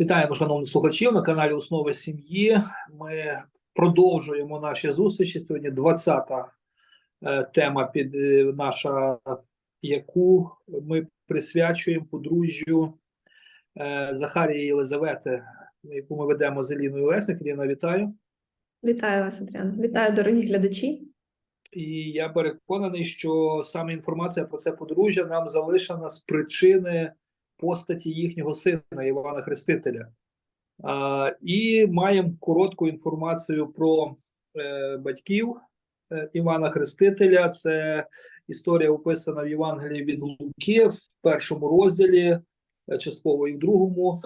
Вітаємо, шановні слухачі, на каналі Основи сім'ї. Ми продовжуємо наші зустрічі. Сьогодні 20-та е, тема під е, наша, яку ми присвячуємо подружжю е, Захарії Єлизавети, яку ми ведемо з Еліною Лесник. Еліна, вітаю. Вітаю вас, Адріан. Вітаю, дорогі глядачі. І я переконаний, що саме інформація про це подружжя нам залишена з причини постаті їхнього сина Івана Хрестителя. А, і маємо коротку інформацію про е, батьків е, Івана Хрестителя. Це історія описана в Євангелії від Луки в першому розділі, е, частково і в другому.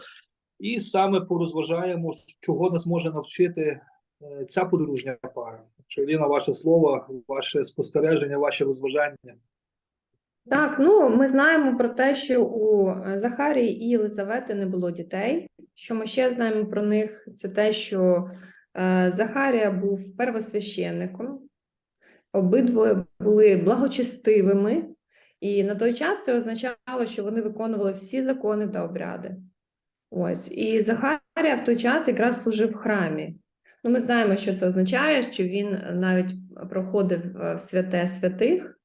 І саме порозважаємо, чого нас може навчити е, ця подружня пара. Що Ліна, ваше слово, ваше спостереження, ваше розважання. Так, ну ми знаємо про те, що у е, Захарії і Єлизавети не було дітей. Що ми ще знаємо про них, це те, що е, Захарія був первосвященником, обидвоє були благочестивими, і на той час це означало, що вони виконували всі закони та обряди. Ось і Захарія в той час якраз служив в храмі. Ну, ми знаємо, що це означає, що він навіть проходив е, в святе святих.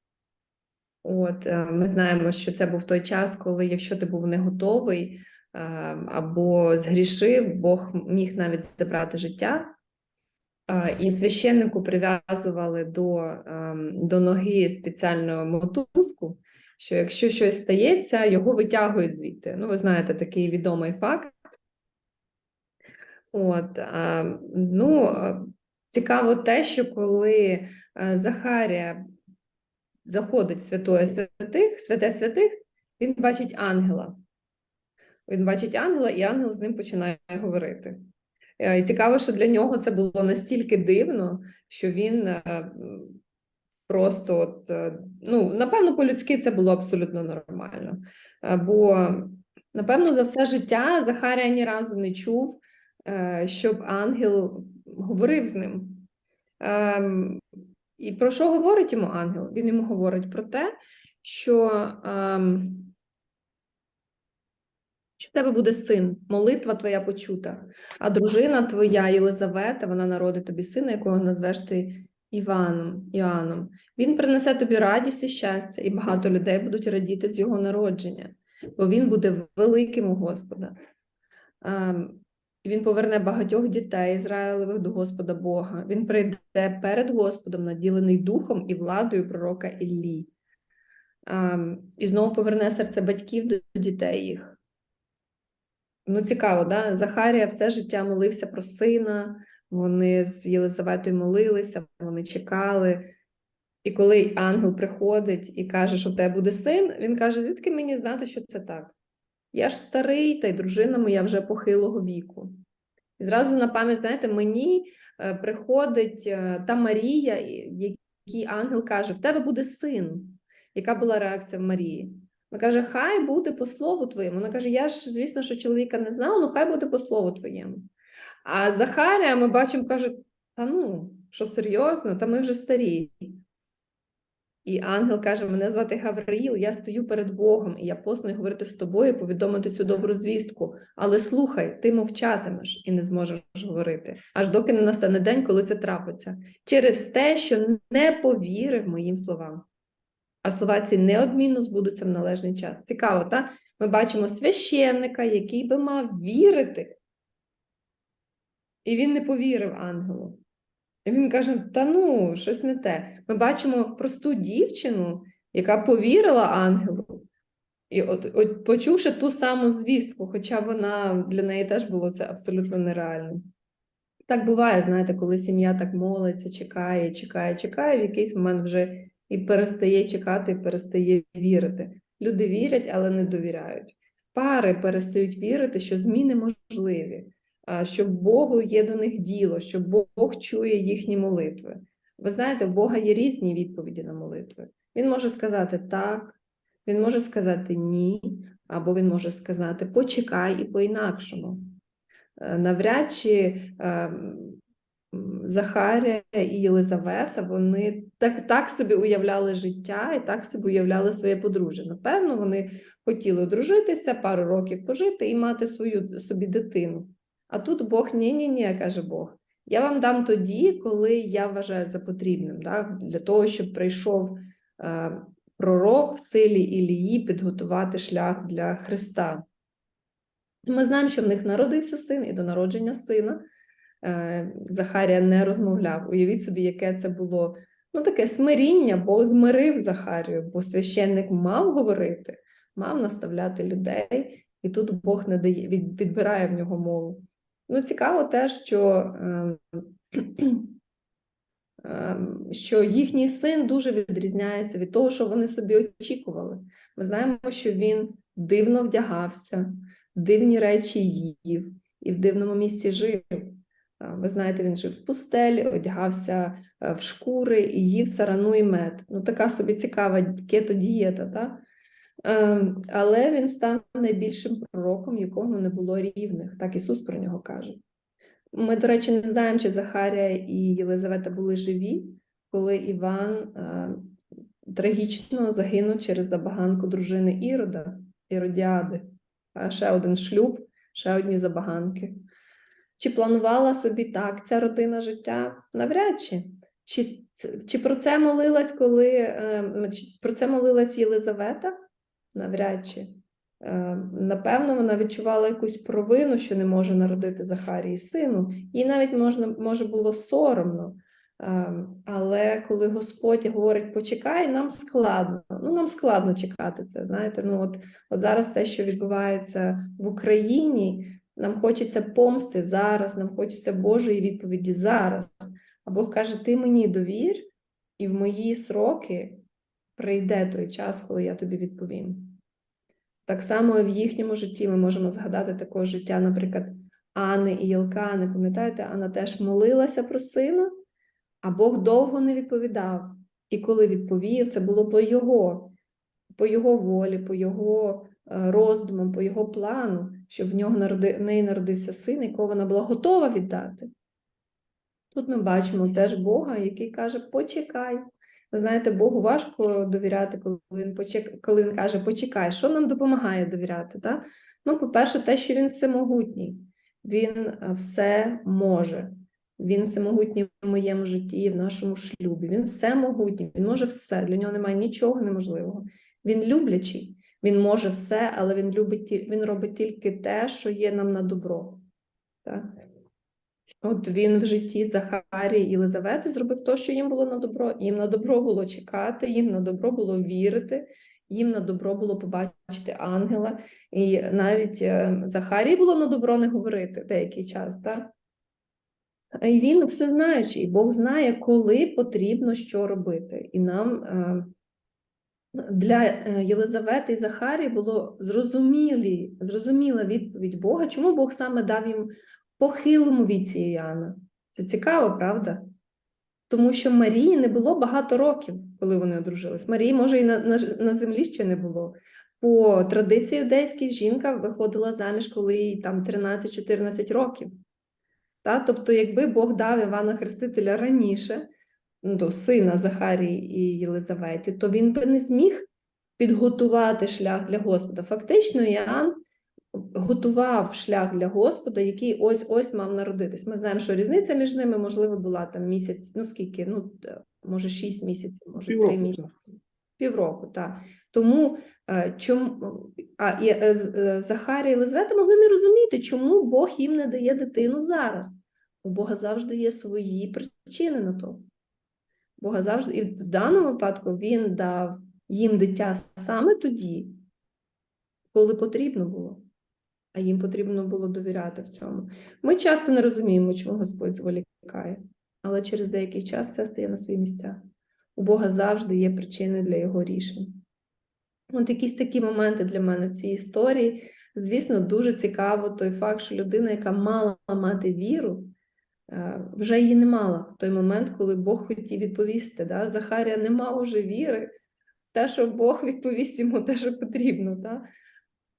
От е, ми знаємо, що це був той час, коли, якщо ти був не готовий е, або згрішив, Бог міг навіть забрати життя. Е, І священнику прив'язували до, ем, до ноги спеціальну мотузку, що якщо щось стається, його витягують звідти. Ну, ви знаєте, такий відомий факт. От, ну, цікаво те, що коли Захарія заходить в святое святих, святе святих, він бачить ангела. Він бачить ангела, і ангел з ним починає говорити. Е, І цікаво, що для нього це було настільки дивно, що він е, просто, от, е, ну, напевно, по-людськи це було абсолютно нормально. Бо, напевно, за все життя Захарія ні разу не чув, щоб ангел говорив з ним. І про що говорить йому ангел? Він йому говорить про те, що, ем, що в тебе буде син, молитва твоя почута, а дружина твоя Єлизавета, вона народить тобі сина, якого назвеш ти Іваном, Іоанном. Він принесе тобі радість і щастя, і багато людей будуть радіти з його народження, бо він буде великим у Господа. Ем, він поверне багатьох дітей Ізраїлевих до Господа Бога. Він прийде перед Господом, наділений духом і владою пророка Іллі. Ем, І знову поверне серце батьків до дітей їх. Ну, цікаво, да? Захарія все життя молився про сина, вони з Єлизаветою молилися, вони чекали. І коли ангел приходить і каже, що в тебе буде син, він каже: звідки мені знати, що це так? Я ж старий, та й дружина моя вже похилого віку. І зразу на пам'ять, знаєте, мені е, приходить е, та Марія, якій ангел каже: в тебе буде син. Яка була реакція в Марії? Вона каже: Хай буде по слову твоєму. Вона каже: Я ж, звісно, що чоловіка не знала, ну хай буде по слову твоєму. А Захарія, ми бачимо, каже: Та ну, що серйозно, та ми вже старі. І ангел каже: Мене звати Гавриїл, я стою перед Богом, і я посланий говорити з тобою, повідомити цю добру звістку. Але слухай, ти мовчатимеш і не зможеш говорити, аж доки не настане день, коли це трапиться, через те, що не повірив моїм словам. А слова ці неодмінно збудуться в належний час. Цікаво, так? Ми бачимо священника, який би мав вірити. І він не повірив ангелу. Він каже: Та ну, щось не те. Ми бачимо просту дівчину, яка повірила ангелу, і от, от почувши ту саму звістку, хоча вона для неї теж було це абсолютно нереально. Так буває, знаєте, коли сім'я так молиться, чекає, чекає, чекає, в якийсь момент вже і перестає чекати, і перестає вірити. Люди вірять, але не довіряють. Пари перестають вірити, що зміни можливі, що Богу є до них діло, що Бог чує їхні молитви. Ви знаєте, в Бога є різні відповіді на молитви. Він може сказати так, він може сказати ні, або він може сказати почекай і по-інакшому. Е, Навряд чи ем, Захарія і Єлизавета, вони так, так собі уявляли життя і так собі уявляли своє подружжя. Напевно, вони хотіли одружитися, пару років пожити і мати свою собі дитину. А тут Бог ні-ні-ні, каже Бог. Я вам дам тоді, коли я вважаю за потрібним, так? для того, щоб прийшов е, пророк в силі Ілії підготувати шлях для Христа. Ми знаємо, що в них народився син, і до народження сина е, Захарія не розмовляв. Уявіть собі, яке це було ну, таке смиріння, Бог змирив Захарію, бо священник мав говорити, мав наставляти людей, і тут Бог не дає, відбирає в нього мову. Ну, цікаво те, що, ем, ем, що їхній син дуже відрізняється від того, що вони собі очікували. Ми знаємо, що він дивно вдягався, дивні речі їв і в дивному місці жив. Ви знаєте, він жив в пустелі, одягався е, в шкури і їв сарану і мед. Ну, така собі цікава кето-дієта, так? Ем, Але він став найбільшим пророком, якому не було рівних. Так Ісус про нього каже. Ми, до речі, не знаємо, чи Захарія і Єлизавета були живі, коли Іван е, трагічно загинув через забаганку дружини Ірода, Іродіади, а ще один шлюб, ще одні забаганки. Чи планувала собі так ця родина життя? Навряд чи. Чи, чи про це молилась, коли е, чи про це молилась Єлизавета? Навряд чи. Е, Напевно, вона відчувала якусь провину, що не може народити Захарії сину. Їй навіть можна, може було соромно. Е, Але коли Господь говорить, почекай, нам складно. Ну, нам складно чекати це. Знаєте, ну от, от зараз те, що відбувається в Україні, нам хочеться помсти зараз, нам хочеться Божої відповіді зараз. А Бог каже: Ти мені довір, і в мої сроки прийде той час, коли я тобі відповім. Так само в їхньому житті ми можемо згадати також життя, наприклад, Анни і Єлкани. Пам'ятаєте, Анна теж молилася про сина, а Бог довго не відповідав. І коли відповів, це було по його, по його волі, по його е, роздумам, по його плану, щоб в нього народи, в неї народився син, якого вона була готова віддати. Тут ми бачимо теж Бога, який каже: почекай. Ви знаєте, Богу важко довіряти, коли він почек... коли він каже, почекай, що нам допомагає довіряти? Так? Ну, по-перше, те, що він всемогутній, він е, все може. Він всемогутній в моєму житті, в нашому шлюбі. Він всемогутній, він може все. Для нього немає нічого неможливого. Він люблячий, він може все, але він любить він робить тільки те, що є нам на добро. Так? От він в житті Захарії і Єлизавети зробив те, що їм було на добро. Їм на добро було чекати, їм на добро було вірити, їм на добро було побачити ангела. І навіть е, Захарії було на добро не говорити деякий час. Так? І він всезнаючий, Бог знає, коли потрібно що робити. І нам е, для е, Єлизавети і Захарії було зрозумілі, зрозуміла відповідь Бога, чому Бог саме дав їм похилому віці Іоанна. Це цікаво, правда? Тому що Марії не було багато років, коли вони одружились. Марії, може, і на, на, на землі ще не було. По традиції юдейській жінка виходила заміж, коли їй там 13-14 років. Та? Тобто, якби Бог дав Івана Хрестителя раніше, ну, до сина Захарії і Єлизаветі, то він би не зміг підготувати шлях для Господа. Фактично, Іоанн готував шлях для Господа, який ось ось мав народитись. Ми знаємо, що різниця між ними, можливо, була там місяць, ну скільки, ну е, може 6 місяців, може 3 Півроку, місяці. Півроку, так. Тому е, чому а і, е, Захарія і Єлизавета могли не розуміти, чому Бог їм не дає дитину зараз. У Бога завжди є свої причини на то. Бога завжди, і в даному випадку він дав їм дитя саме тоді, коли потрібно було. А їм потрібно було довіряти в цьому. Ми часто не розуміємо, чому Господь зволікає, але через деякий час все стає на свої місця. У Бога завжди є причини для його рішень. От якісь такі моменти для мене в цій історії. Звісно, дуже цікаво той факт, що людина, яка мала мати віру, е, вже її не мала в той момент, коли Бог хотів відповісти. Да? Захарія не мав уже віри в те, що Бог відповість йому те, що потрібно. Да?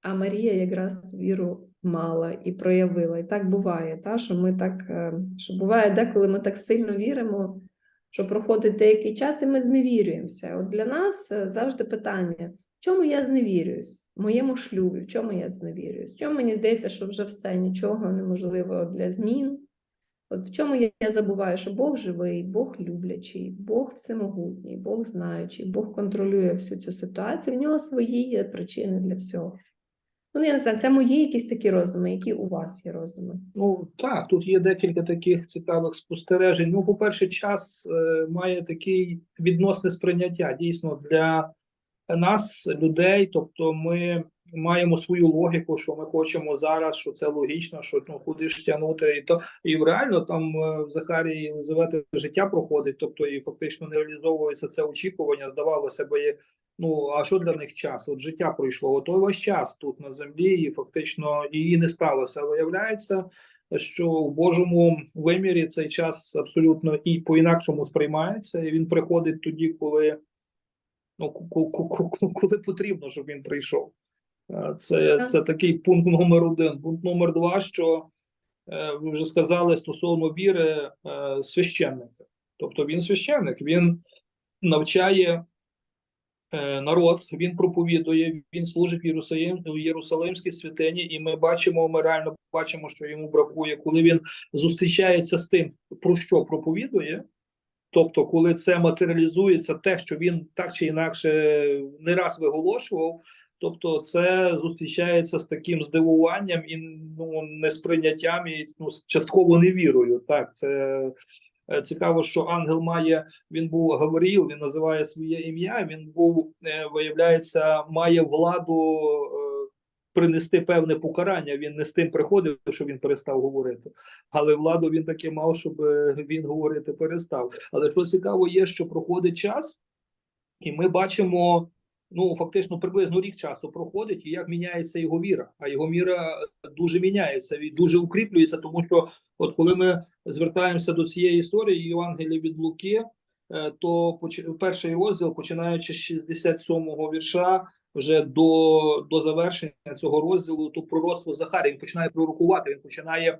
А Марія якраз віру мала і проявила. І так буває, та, що ми так, е, що буває деколи ми так сильно віримо, що проходить деякий час, і ми зневірюємося. От для нас е, завжди питання: в чому я зневірююсь? В моєму шлюбі, в чому я зневірююсь? В чому мені здається, що вже все нічого неможливо для змін? От в чому я, забуваю, що Бог живий, Бог люблячий, Бог всемогутній, Бог знаючий, Бог контролює всю цю ситуацію. В нього свої є причини для всього. Ну, я не знаю, це мої якісь такі роздуми, які у вас є роздуми. Ну так, тут є декілька таких цікавих спостережень. Ну, по-перше, час е, має такий відносне сприйняття. Дійсно, для нас, людей, тобто ми маємо свою логіку, що ми хочемо зараз, що це логічно, що ну куди ж тягнути, і то і реально там е, в Захарії Єлизавети життя проходить, тобто і фактично не реалізовується це очікування. Здавалося би, ну а що для них час? От життя пройшло, от весь час тут на землі, і фактично її не сталося. Виявляється, що в Божому вимірі цей час абсолютно і по-інакшому сприймається, і він приходить тоді, коли ну коли потрібно, щоб він прийшов. Е, Це, це такий пункт номер один. Пункт номер два, що е, ви вже сказали стосовно віри е, священника. Тобто він священник, він навчає народ, він проповідує, він служить в Єрусалим, в Єрусалимській святині, і ми бачимо, ми реально бачимо, що йому бракує, коли він зустрічається з тим, про що проповідує. Тобто, коли це матеріалізується, те, що він так чи інакше не раз виголошував, тобто це зустрічається з таким здивуванням і ну несприйняттям, і ну частково невірою. Так, це е, цікаво, що ангел має він був Гавриїл, він називає своє ім'я. Він був е, виявляється, має владу е, принести певне покарання. Він не з тим приходив, що він перестав говорити, але владу він таки мав, щоб е, він говорити перестав. Але що цікаво, є, що проходить час, і ми бачимо. Ну, фактично, приблизно рік часу проходить, і як міняється його віра. А його віра дуже міняється і дуже укріплюється, тому що, от коли ми звертаємося до цієї історії Євангелія від Луки, е, то перший розділ, починаючи з 67-го вірша, вже до, до завершення цього розділу, то пророцтво Захарія він починає пророкувати, він починає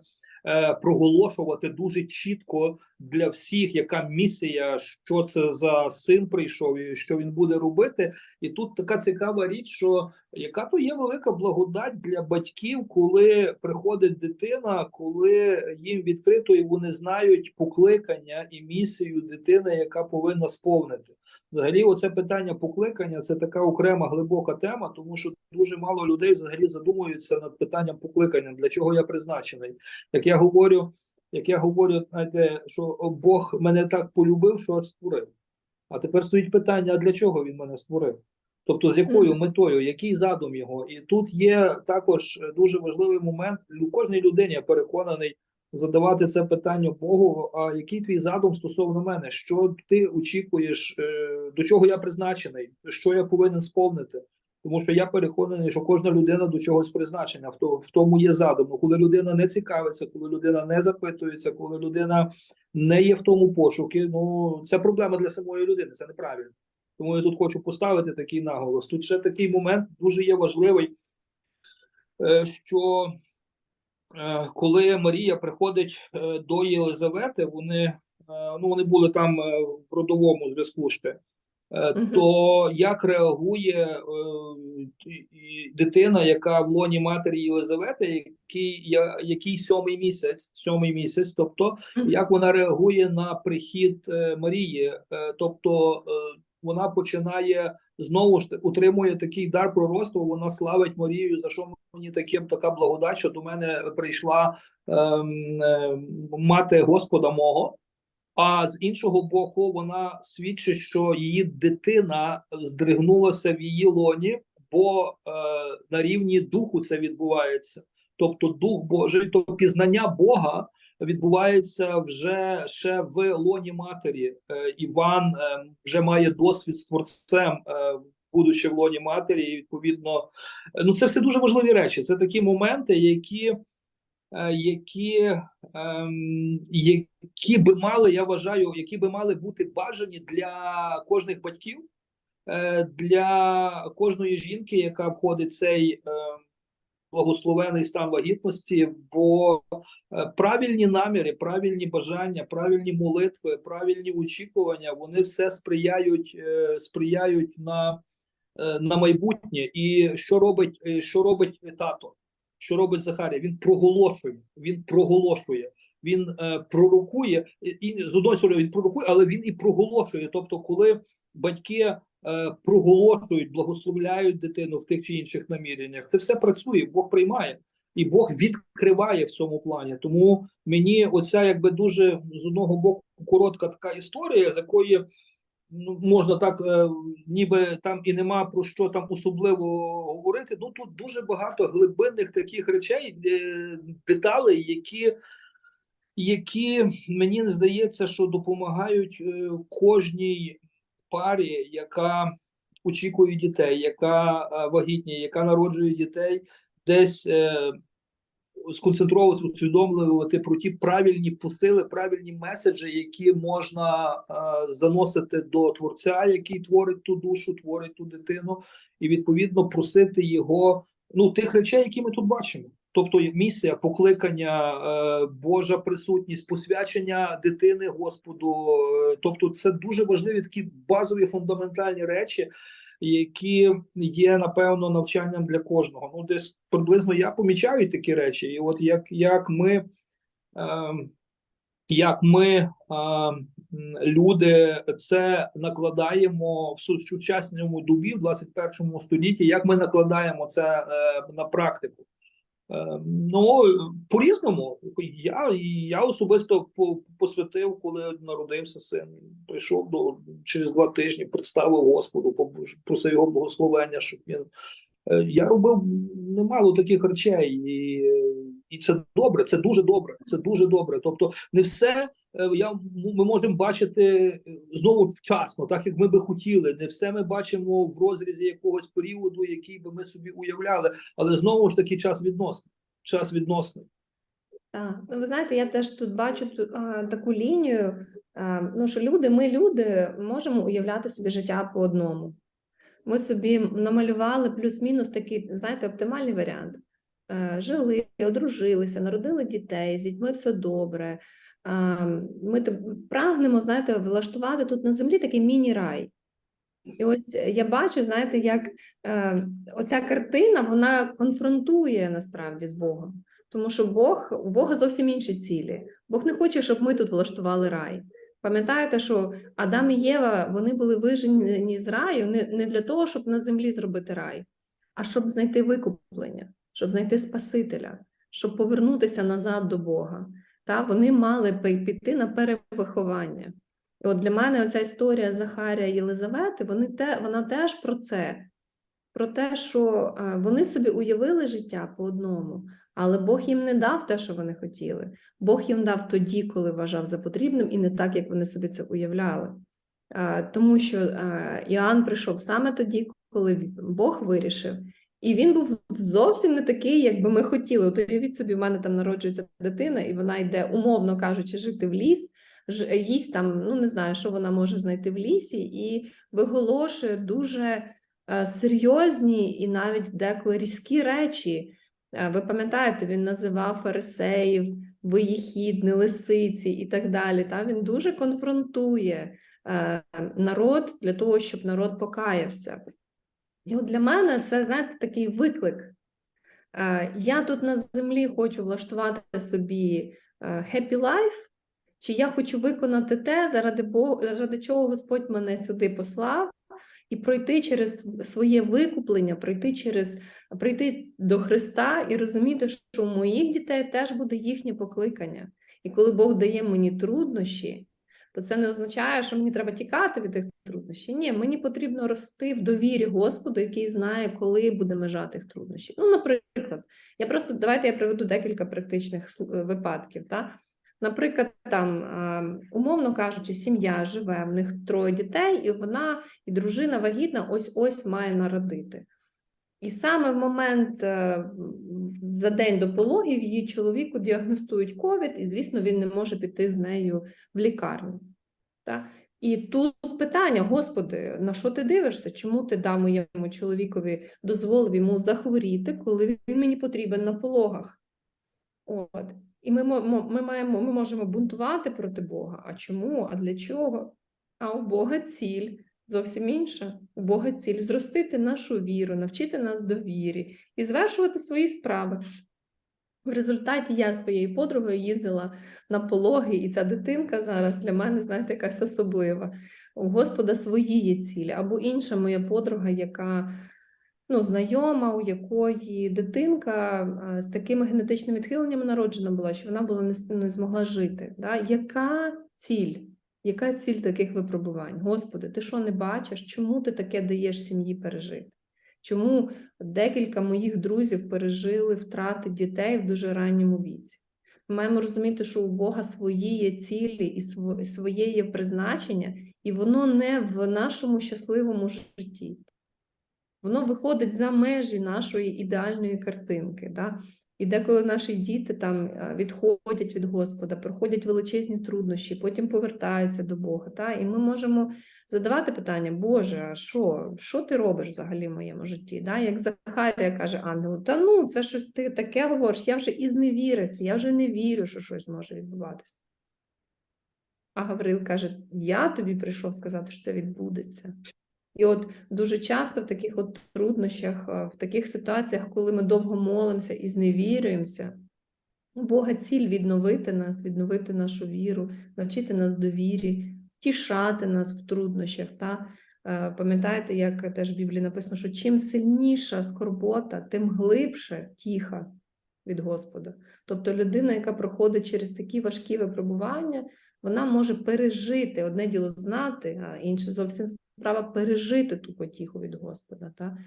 проголошувати дуже чітко для всіх, яка місія, що це за син прийшов, і що він буде робити. І тут така цікава річ, що яка то є велика благодать для батьків, коли приходить дитина, коли їм відкрито і вони знають покликання і місію дитини, яка повинна сповнити. Взагалі, оце питання покликання це така окрема глибока тема, тому що дуже мало людей взагалі задумуються над питанням покликання, для чого я призначений. Як я говорю, як я говорю, знаєте, що Бог мене так полюбив, що аж створив. А тепер стоїть питання: а для чого він мене створив? Тобто, з якою метою, який задум його? І тут є також дуже важливий момент. Лю- Кожній людині я переконаний задавати це питання Богу. А який твій задум стосовно мене? Що ти очікуєш, е, до чого я призначений, що я повинен сповнити? Тому що я переконаний, що кожна людина до чогось призначена, в, тому є задум. Ну, Коли людина не цікавиться, коли людина не запитується, коли людина не є в тому пошуки, ну це проблема для самої людини, це неправильно. Тому я тут хочу поставити такий наголос. Тут ще такий момент дуже є важливий, е, що коли Марія приходить е, до Єлизавети, вони, е, ну, вони були там е, в родовому зв'язку ще. Е. То як реагує е, дитина, яка в лоні матері Єлизавети, який, який сьомий місяць, сьомий місяць, тобто як вона реагує на прихід е, Марії, Е, тобто е, вона починає знову ж утримує такий дар пророцтва, вона славить Марію, за що мені таким така благодать, що до мене прийшла ем, е, мати Господа мого. А з іншого боку, вона свідчить, що її дитина здригнулася в її лоні, бо е, на рівні духу це відбувається. Тобто, дух Божий, то пізнання Бога відбувається вже ще в лоні матері. Е, Іван е, вже має досвід з творцем, е, будучи в лоні матері, і відповідно, ну це все дуже важливі речі. Це такі моменти, які. Які, ем, які би мали, я вважаю, які би мали бути бажані для кожних батьків, е, для кожної жінки, яка входить цей, е, благословений стан вагітності, бо е, правильні наміри, правильні бажання, правильні молитви, правильні очікування вони все сприяють, е, сприяють на, е, на майбутнє. І що робить, що робить тато? Що робить Захарія? Він проголошує. Він проголошує. Він е, пророкує і, і з одної сторони він пророкує, але він і проголошує. Тобто, коли батьки проголошують, благословляють дитину в тих чи інших наміреннях, це все працює, Бог приймає і Бог відкриває в цьому плані. Тому мені оця якби дуже з одного боку коротка така історія, з якої ну, можна так, е, ніби там і нема про що там особливо говорити. Ну тут дуже багато глибинних таких речей, е, деталей, які які мені здається, що допомагають е, кожній парі, яка очікує дітей, яка е, вагітніє, яка народжує дітей, десь е, сконцентровуватися, усвідомлювати про ті правильні посили, правильні меседжі, які можна е, заносити до творця, який творить ту душу, творить ту дитину, і відповідно просити його ну тих речей, які ми тут бачимо. Тобто місія, покликання, е, Божа присутність, посвячення дитини Господу. е, Тобто, це дуже важливі такі базові фундаментальні речі, які є напевно навчанням для кожного. Ну, десь приблизно я помічаю такі речі, і от як, як ми. Е, як ми, люди, це накладаємо в су- сучасному добі, в 21 столітті, як ми накладаємо це на практику? Е, Ну, по-різному. Я, я особисто по- посвятив, коли народився син. Прийшов до через два тижні, представив Господу, просив його благословення, щоб він. Е, Я робив немало таких речей, і, і це добре, це дуже добре. Це дуже добре. Тобто, не все я, ми можемо бачити е, знову вчасно, так як ми би хотіли. Не все ми бачимо в розрізі якогось періоду, який би ми собі уявляли. Але знову ж таки час відносний. Час відносний. Так, ну ви знаєте, я теж тут бачу а, таку лінію. а, Ну, що люди, ми люди можемо уявляти собі життя по одному. Ми собі намалювали плюс-мінус такий, знаєте, оптимальний варіант. Е, Жили, одружилися, народили дітей, з дітьми все добре. Ми прагнемо, знаєте, влаштувати тут на землі такий міні-рай. І ось я бачу, знаєте, як е, оця картина вона конфронтує насправді з Богом. Тому що Бог у Бога зовсім інші цілі. Бог не хоче, щоб ми тут влаштували рай. Пам'ятаєте, що Адам і Єва вони були вижені з раю не, не для того, щоб на землі зробити рай, а щоб знайти викуплення, щоб знайти Спасителя, щоб повернутися назад до Бога. Та вони мали піти на перевиховання. І от для мене оця історія Захарія і Єлизавети, вони те, вона теж про це, про те, що е, вони собі уявили життя по одному, але Бог їм не дав те, що вони хотіли. Бог їм дав тоді, коли вважав за потрібним, і не так, як вони собі це уявляли. Е, Тому що е, Іоанн прийшов саме тоді, коли Бог вирішив. І він був зовсім не такий, як би ми хотіли. От уявіть собі, в мене там народжується дитина, і вона йде, умовно кажучи, жити в ліс, ж- їсть там, ну не знаю, що вона може знайти в лісі, і виголошує дуже е, серйозні і навіть деколи різкі речі. Е, Ви пам'ятаєте, він називав фарисеїв, виїхідни, лисиці і так далі. Та? Він дуже конфронтує е, народ для того, щоб народ покаявся. І от для мене це, знаєте, такий виклик. Е, Я тут на землі хочу влаштувати собі е, happy life, чи я хочу виконати те, заради, Бо- заради чого Господь мене сюди послав, і пройти через своє викуплення, пройти через прийти до Христа і розуміти, що у моїх дітей теж буде їхнє покликання. І коли Бог дає мені труднощі, то це не означає, що мені треба тікати від тих труднощів. Ні, мені потрібно рости в довірі Господу, який знає, коли буде межа тих труднощів. Ну, наприклад, я просто давайте я приведу декілька практичних випадків. Та? Наприклад, там, умовно кажучи, сім'я живе, в них троє дітей, і вона і дружина вагітна ось ось має народити. І саме в момент е, за день до пологів її чоловіку діагностують ковід, і, звісно, він не може піти з нею в лікарню. Та? І тут питання, Господи, на що ти дивишся? Чому ти дав моєму чоловікові дозволив йому захворіти, коли він мені потрібен на пологах? От. І ми, ми, маємо, ми можемо бунтувати проти Бога. А чому? А для чого? А у Бога ціль зовсім інша. У Бога ціль зростити нашу віру, навчити нас довірі і звершувати свої справи. В результаті я своєю подругою їздила на пологи, і ця дитинка зараз для мене, знаєте, якась особлива. У Господа свої є цілі. Або інша моя подруга, яка ну, знайома, у якої дитинка з такими генетичними відхиленнями народжена була, що вона була не, змогла жити. Да? Яка ціль? Яка ціль таких випробувань? Господи, ти що не бачиш? Чому ти таке даєш сім'ї пережити? Чому декілька моїх друзів пережили втрати дітей в дуже ранньому віці? Ми маємо розуміти, що у Бога свої є цілі і своє є призначення, і воно не в нашому щасливому житті. Воно виходить за межі нашої ідеальної картинки. Да? І деколи наші діти там е, відходять від Господа, проходять величезні труднощі, потім повертаються до Бога. Та? І ми можемо задавати питання: Боже, а що, що ти робиш взагалі в моєму житті? Да? Як Захарія каже ангелу, та ну це щось ти таке говориш, я вже і зневірився, я вже не вірю, що щось може відбуватися. А Гаврил каже: Я тобі прийшов сказати, що це відбудеться. І от дуже часто в таких от труднощах, е, в таких ситуаціях, коли ми довго молимося і зневірюємося, у Бога ціль відновити нас, відновити нашу віру, навчити нас довірі, втішати нас в труднощах. Та? Е, Пам'ятаєте, як теж в Біблії написано, що чим сильніша скорбота, тим глибше тіха від Господа. Тобто людина, яка проходить через такі важкі випробування, вона може пережити одне діло знати, а інше зовсім справа пережити ту потіху від Господа. Та?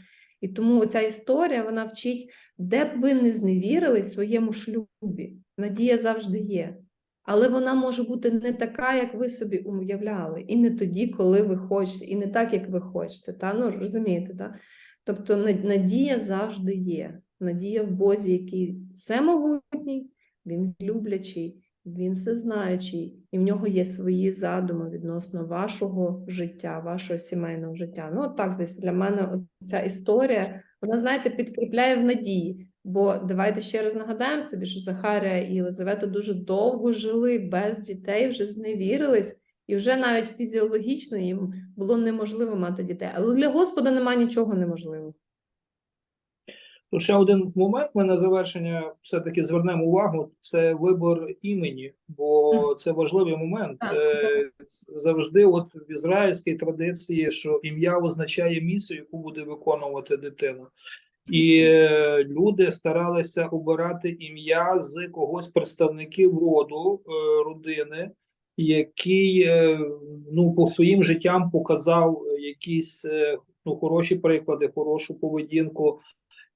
І тому ця історія вона вчить, де б ви не зневірились своєму шлюбі, надія завжди є. Але вона може бути не така, як ви собі уявляли, і не тоді, коли ви хочете, і не так, як ви хочете. Та? Ну, розумієте, та? Тобто надія завжди є. Надія в Бозі, який всемогутній, він люблячий, він всезнаючий, і в нього є свої задуми відносно вашого життя, вашого сімейного життя. Ну, от так десь для мене ця історія, вона, знаєте, підкріпляє в надії. Бо давайте ще раз нагадаємо собі, що Захарія і Єлизавета дуже довго жили без дітей, вже зневірились, і вже навіть фізіологічно їм було неможливо мати дітей. Але для Господа немає нічого неможливого. Тут ще один момент ми на завершення все-таки звернемо увагу: це вибір імені, бо це важливий момент. Е, Завжди, от в ізраїльській традиції, що ім'я означає місію, яку буде виконувати дитина. І е, люди старалися обирати ім'я з когось представників роду, е, родини, який ну, по своїм життям показав якісь ну, хороші приклади, хорошу поведінку.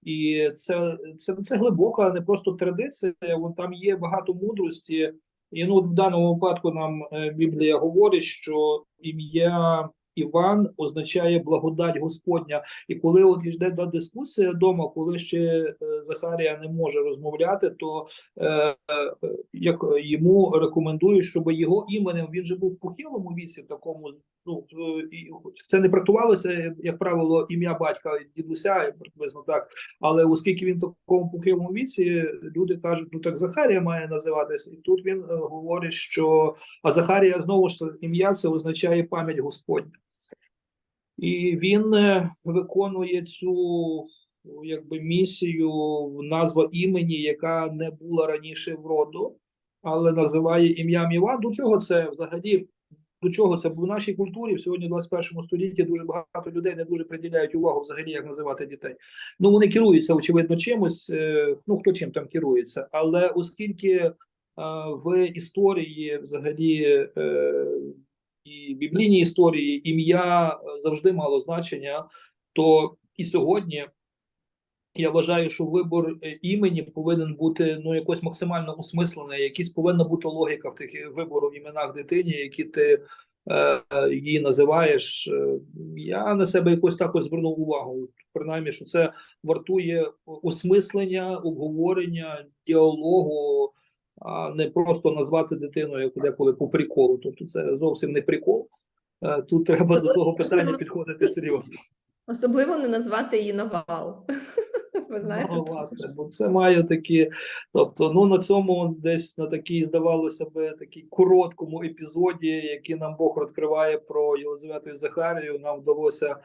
І це, це, це глибока, не просто традиція, вон там є багато мудрості. І ну, от в даному випадку нам е, Біблія говорить, що ім'я Іван означає благодать Господня. І коли от йде до дискусія вдома, коли ще е, Захарія не може розмовляти, то е, е, як йому рекомендують, щоб його іменем він же був в похилому віці, такому ну е, це не трактувалося, як правило, ім'я батька дідуся, приблизно так. Але оскільки він в такому похилому віці, люди кажуть, ну так Захарія має називатися, і тут він говорить, що а Захарія знову ж ім'я це означає пам'ять Господня. І він е, виконує цю якби місію, назва імені, яка не була раніше в роду, але називає ім'ям Іван. До чого це взагалі? До чого це? В нашій культурі в сьогодні, в 21 столітті, дуже багато людей не дуже приділяють увагу взагалі, як називати дітей. Ну вони керуються, очевидно, чимось. е, Ну хто чим там керується, але оскільки е, в історії взагалі. І біблійній історії ім'я е, завжди мало значення, то і сьогодні я вважаю, що вибор е, імені повинен бути ну якось максимально осмислений, якісь повинна бути логіка в тих е, вибору в іменах дитині, які ти її називаєш. Я на себе якось також звернув увагу. Принаймні, що це вартує осмислення, обговорення, діалогу, а не просто назвати дитину як деколи по приколу. Тобто це зовсім не прикол. Е, Тут треба до того питання важливо- підходити серйозно. Особливо не назвати її навал. Ви знаєте, Ну, власне, бо це має такі, тобто, ну на цьому десь на такій, здавалося би, такій короткому епізоді, який нам Бог відкриває про Єлизавету і Захарію, нам вдалося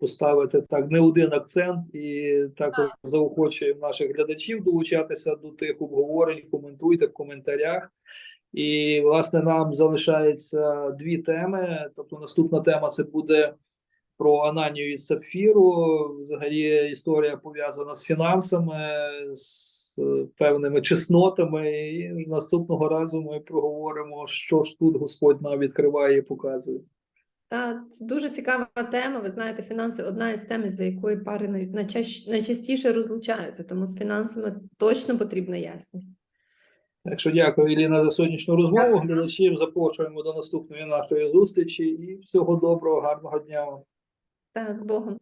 поставити так не один акцент, і також заохочуємо наших глядачів долучатися до тих обговорень. Коментуйте в коментарях. І власне нам залишається дві теми. Тобто, наступна тема це буде про Ананію і Сапфіру. Взагалі історія пов'язана з фінансами, з е, певними чеснотами. І наступного разу ми проговоримо, що ж тут Господь нам відкриває і показує. Та, це дуже цікава тема. Ви знаєте, фінанси одна із тем, за якої пари найчастіше розлучаються, тому з фінансами точно потрібна ясність. Так що дякую, Іліна, за сьогоднішню розмову. Глядачів запрошуємо до наступної нашої зустрічі і всього доброго, гарного дня вам. Та з Богом.